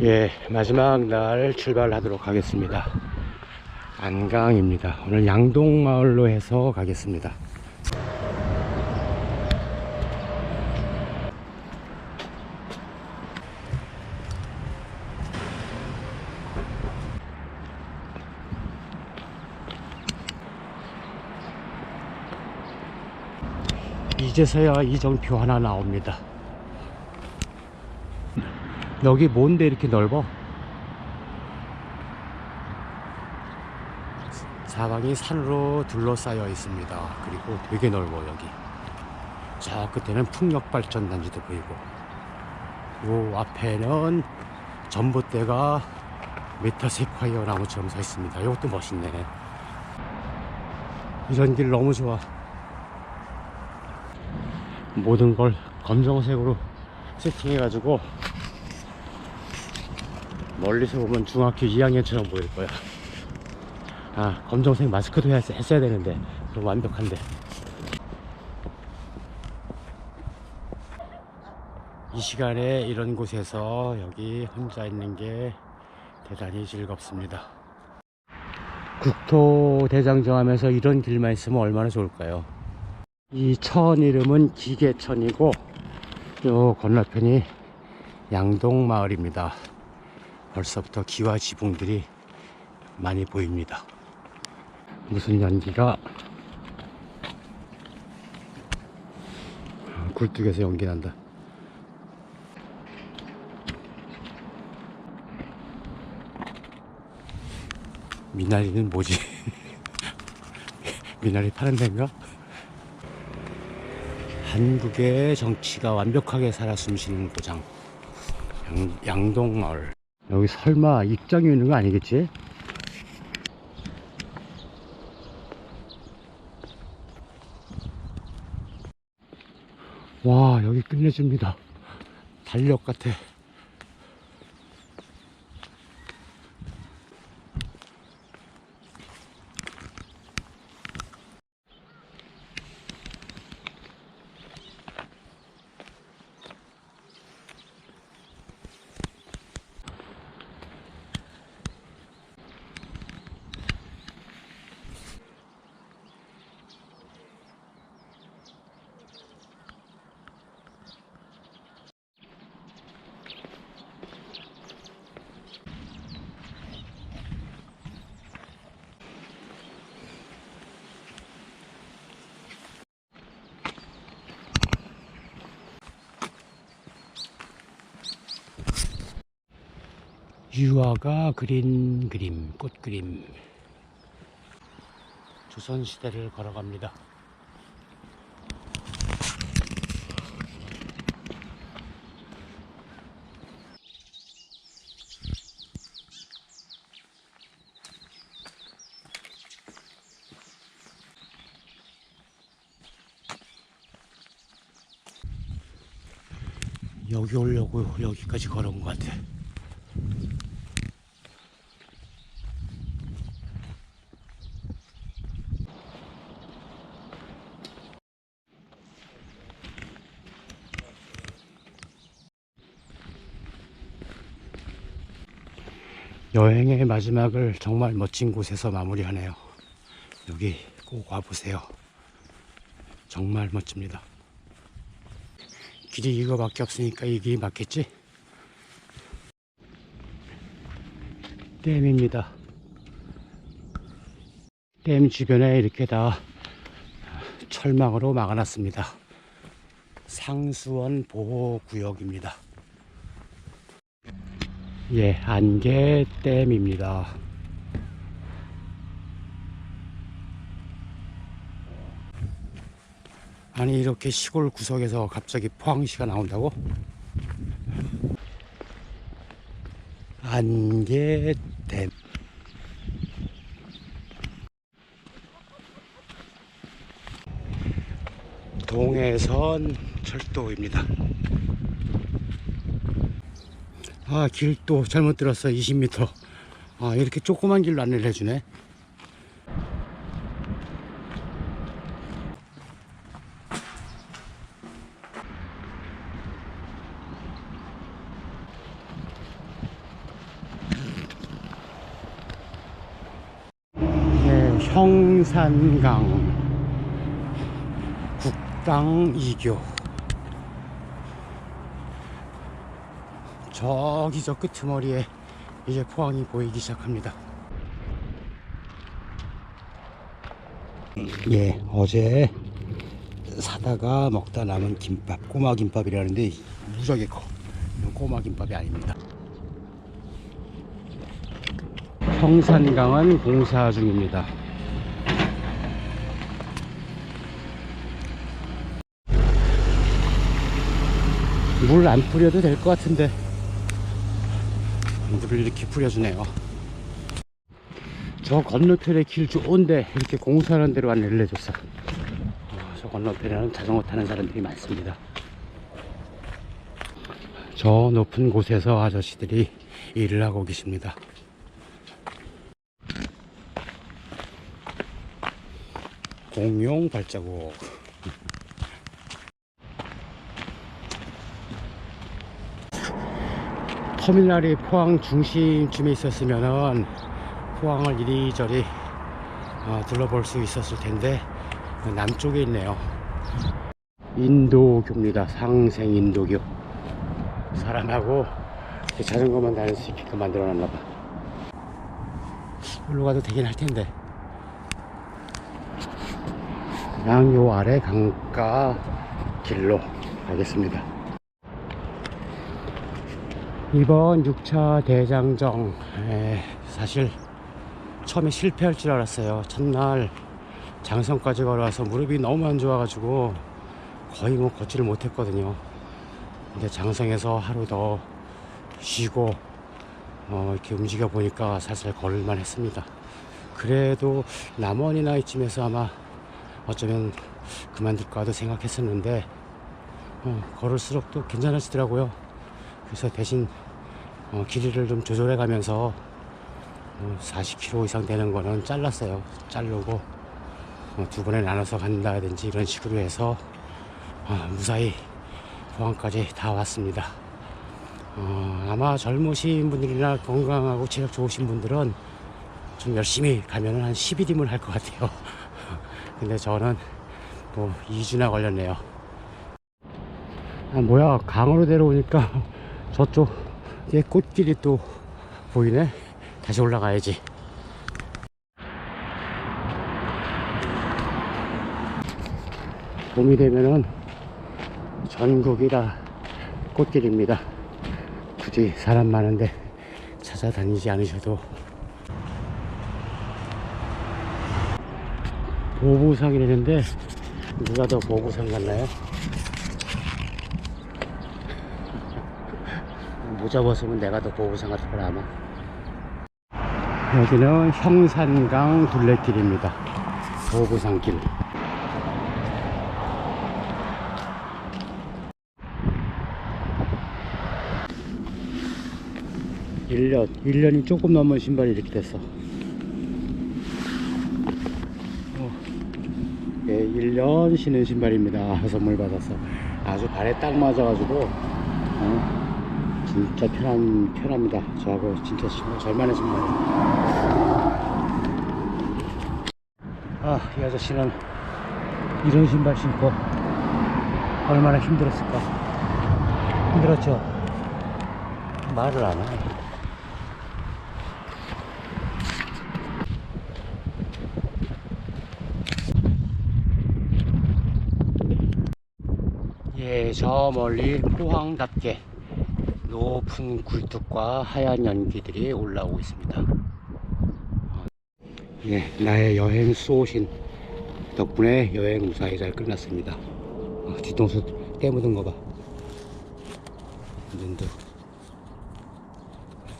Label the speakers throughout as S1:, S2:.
S1: 예, 마지막 날 출발하도록 하겠습니다. 안강입니다. 오늘 양동마을로 해서 가겠습니다. 이제서야 이정표 하나 나옵니다. 여기 뭔데 이렇게 넓어? 사방이 산으로 둘러싸여 있습니다. 그리고 되게 넓어 여기. 저 끝에는 풍력발전단지도 보이고 요 앞에는 전봇대가 메타세콰이어 나무처럼 서 있습니다. 이것도 멋있네. 이런 길 너무 좋아. 모든 걸 검정색으로 세팅해가지고 멀리서 보면 중학교 2학년처럼 보일 거야. 아, 검정색 마스크도 해야, 했어야 되는데. 그럼 완벽한데. 이 시간에 이런 곳에서 여기 혼자 있는 게 대단히 즐겁습니다. 국토 대장정 하면서 이런 길만 있으면 얼마나 좋을까요? 이 천 이름은 기계천이고, 요 건너편이 양동마을입니다. 벌써부터 기와 지붕들이 많이 보입니다. 무슨 연기가 굴뚝에서 연기 난다. 미나리는 뭐지? 미나리 파는 데인가? 한국의 정치가 완벽하게 살아 숨쉬는 고장 양, 양동마을 여기 설마 입장이 있는 거 아니겠지? 와 여기 끝내줍니다 달력 같아 유화가 그린 그림 꽃 그림. 조선시대를 걸어갑니다. 여기 오려고 여기까지 걸어온 것 같아 여행의 마지막을 정말 멋진 곳에서 마무리하네요. 여기 꼭 와보세요. 정말 멋집니다. 길이 이거밖에 없으니까 이 길이 맞겠지? 댐입니다. 댐 주변에 이렇게 다 철망으로 막아놨습니다. 상수원 보호구역입니다. 예, 안개댐입니다. 아니 이렇게 시골 구석에서 갑자기 포항시가 나온다고? 안개댐 동해선 철도입니다. 아 길도 잘못 들었어 20m 아 이렇게 조그만 길로 안내를 해주네. 네, 형산강 국당 이교. 저기 저 끄트머리에 이제 포항이 보이기 시작합니다. 예 어제 사다가 먹다 남은 김밥 꼬마 김밥이라는데 무지하게 커. 꼬마 김밥이 아닙니다. 형산강은 공사 중입니다. 물 안 뿌려도 될 것 같은데 물을 이렇게 뿌려주네요. 저 건너편에 길 좋은데 이렇게 공사하는 대로 안내를 해줬어. 어, 저 건너편에는 자전거 타는 사람들이 많습니다. 저 높은 곳에서 아저씨들이 일을 하고 계십니다. 공룡 발자국 터미널이 포항 중심쯤에 있었으면은 포항을 이리저리 어, 둘러볼 수 있었을 텐데 남쪽에 있네요. 인도교입니다. 상생 인도교. 사람하고 자전거만 다닐 수 있게끔 만들어 놨나 봐. 일로 가도 되긴 할 텐데. 양요 아래 강가 길로 가겠습니다. 이번 6차 대장정 에, 사실 처음에 실패할 줄 알았어요. 첫날 장성까지 걸어와서 무릎이 너무 안 좋아가지고 거의 뭐 걷지를 못했거든요. 근데 장성에서 하루 더 쉬고 어, 이렇게 움직여 보니까 살살 걸을만 했습니다. 그래도 남원이나 이쯤에서 아마 어쩌면 그만둘까도 생각했었는데 어, 걸을수록 또 괜찮아지더라고요. 그래서 대신 어, 길이를 좀 조절해 가면서 어, 40km 이상 되는 거는 잘랐어요. 자르고 어, 두 번에 나눠서 간다든지 이런 식으로 해서 어, 무사히 포항까지 다 왔습니다. 어, 아마 젊으신 분들이나 건강하고 체력 좋으신 분들은 좀 열심히 가면은 한 10일이면 할 것 같아요. 근데 저는 뭐 2주나 걸렸네요. 아, 뭐야, 강으로 내려오니까 저쪽 예, 꽃길이 또 보이네. 다시 올라가야지. 봄이 되면은 전국이라 꽃길입니다. 굳이 사람 많은데 찾아다니지 않으셔도 보부상이라는데 누가 더 보부상 같나요? 모자 벗으면 내가 더 보부상 같을 거라 아마. 여기는 형산강 둘레길입니다. 보부상길. 일년일년이 조금 넘은 신발이 이렇게 됐어. 어, 예, 1년 신은 신발입니다. 선물 받아서. 아주 발에 딱 맞아가지고 어, 진짜 편한, 편합니다. 저하고 진짜 신발 잘 신발. 아, 이 아저씨는 이런 신발 신고 얼마나 힘들었을까. 힘들었죠? 말을 안 해. 예, 저 멀리 포항답게 높은 굴뚝과 하얀 연기들이 올라오고 있습니다. 예, 나의 여행 수호신 덕분에 여행 무사히 잘 끝났습니다. 어, 뒤통수 때 묻은 거 봐. 눈도.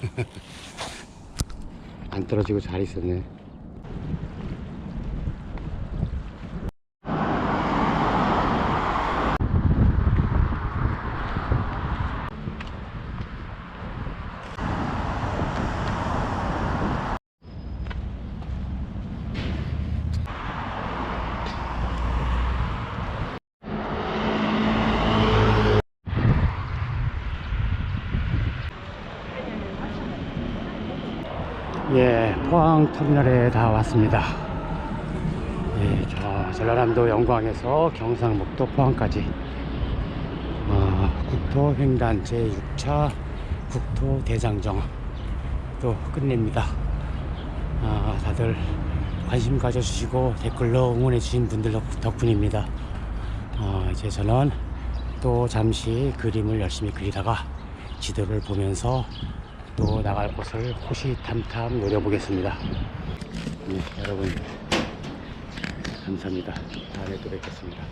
S1: 안 떨어지고 잘 있었네. 예, 포항 터미널에 다 왔습니다. 네, 저 전라남도 영광에서 경상북도 포항까지 어, 국토횡단 제6차 국토대장정 또 끝냅니다. 아, 다들 관심 가져주시고 댓글로 응원해주신 분들 덕- 덕분입니다. 어, 이제 저는 또 잠시 그림을 열심히 그리다가 지도를 보면서 또 나갈 곳을 호시탐탐 노려보겠습니다. 네, 여러분 감사합니다. 다음에 또 뵙겠습니다.